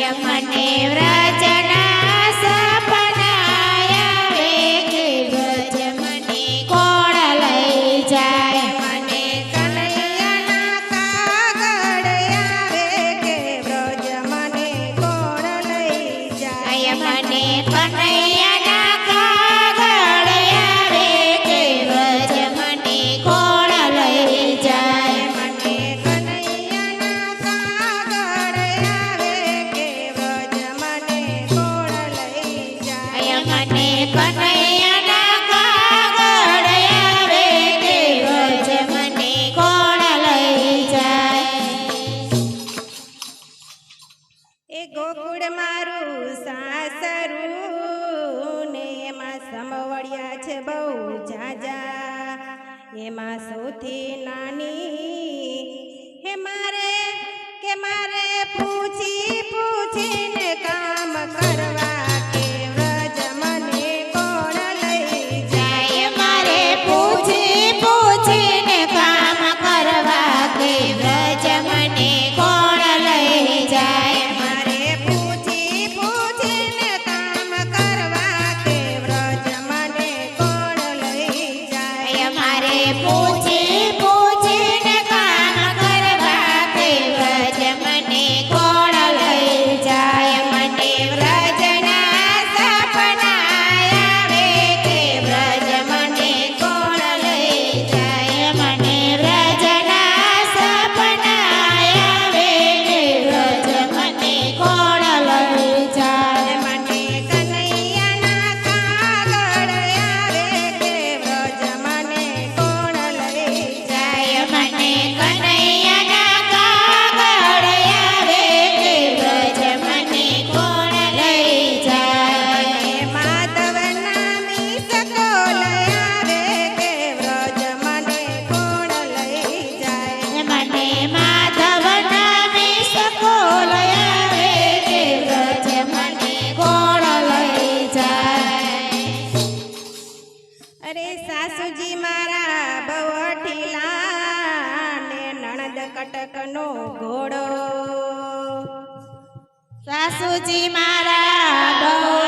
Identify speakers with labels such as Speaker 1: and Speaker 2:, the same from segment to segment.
Speaker 1: रमने છે બહુ જાજા. એમાં સૌથી નાની હે મારે કે મારે ફૂ સાસુજી મારા
Speaker 2: બહુ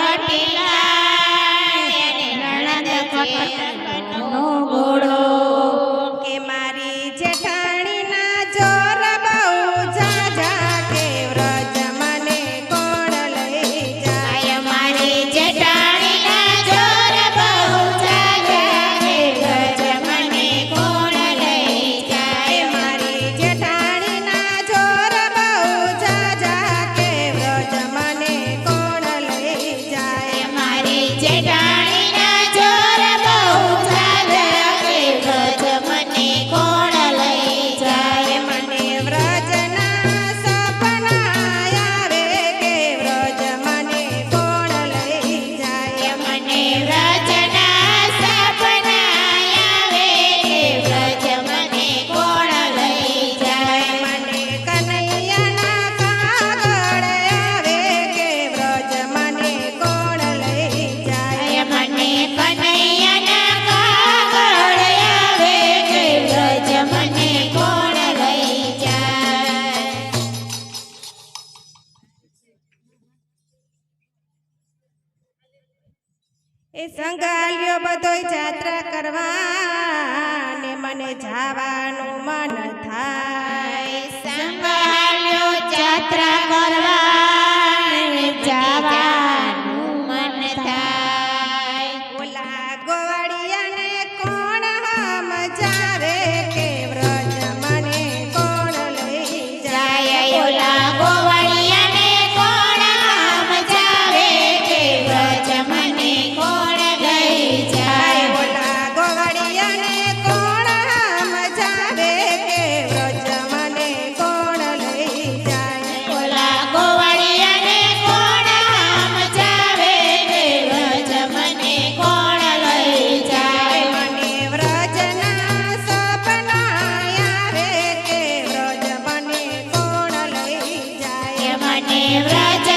Speaker 1: એ સંગાલ્યો બધોય જાત્રા કરવા ને મને જાવાનું મન થાય.
Speaker 2: સંગાલ્યો જાત્રા કરવા
Speaker 1: i Nevada.